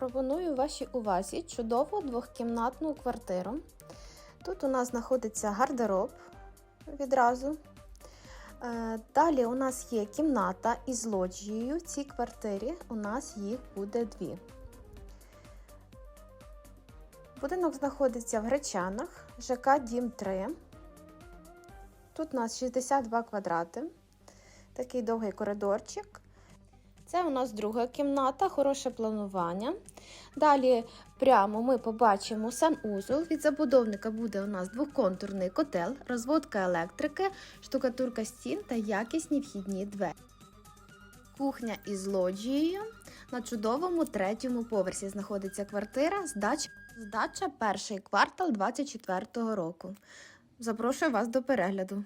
Пропоную вашій увазі чудову двохкімнатну квартиру. Тут у нас знаходиться гардероб відразу. Е, Далі у нас є кімната із лоджією. В цій квартирі у нас їх буде дві. Будинок знаходиться в Гречанах, ЖК Дім 3. Тут у нас 62 квадрати. Такий довгий коридорчик. Це у нас друга кімната, хороше планування. Далі прямо ми побачимо санузол. Від забудовника буде у нас двоконтурний котел, розводка електрики, штукатурка стін та якісні вхідні двері. Кухня із лоджією. На чудовому третьому поверсі знаходиться квартира. Здача, здача перший квартал 2024 року. Запрошую вас до перегляду.